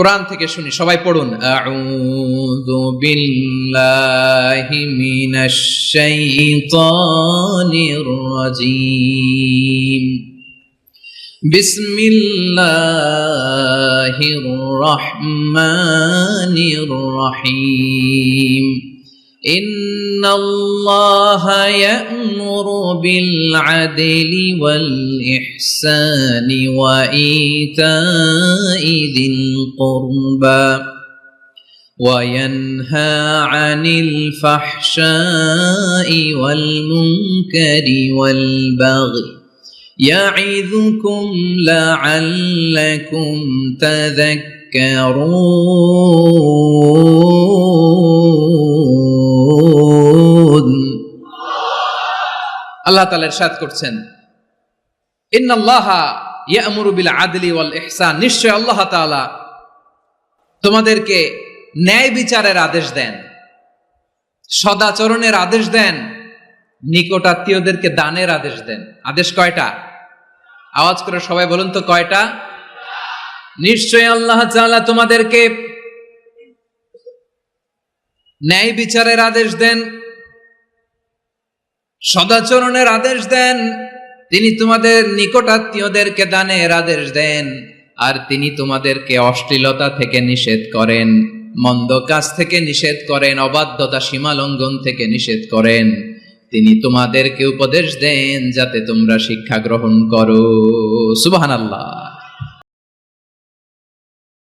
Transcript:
কোরআন থেকে শুনি সবাই পড়ুন। আউযু বিল্লাহি মিনাশ শাইতানির রাজিম। বিসমিল্লাহির রহমানির রহিম। إن الله يأمر بالعدل والإحسان وإيتاء ذي القربى وينهى عن الفحشاء والمنكر والبغي يعظكم لعلكم تذكرون আল্লাহ তাআলা ইরশাদ করছেন। ইন্নাল্লাহা ইহসান। নিশ্চয় আল্লাহ তাআলা তোমাদেরকে ন্যায় বিচারের আদেশ দেন, সদাচরণের আদেশ দেন, নিকটাত্মীয়দেরকে দানের আদেশ দেন। আদেশ কয়টা? আওয়াজ করে সবাই বলুন তো কয়টা? নিশ্চয় আল্লাহ তাআলা তোমাদেরকে ন্যায় বিচারের আদেশ দেন সদাচরণের আদেশ দেন। তিনি তোমাদের নিকটাত্মীয়দেরকে দানের আদেশ দেন আর তিনি তোমাদেরকে অশ্লীলতা থেকে নিষেধ করেন, মন্দ কাজ থেকে নিষেধ করেন, অবাধ্যতা সীমা লঙ্ঘন থেকে নিষেধ করেন। তিনি তোমাদেরকে উপদেশ দেন যাতে তোমরা শিক্ষা গ্রহণ করো। সুবহানাল্লাহ।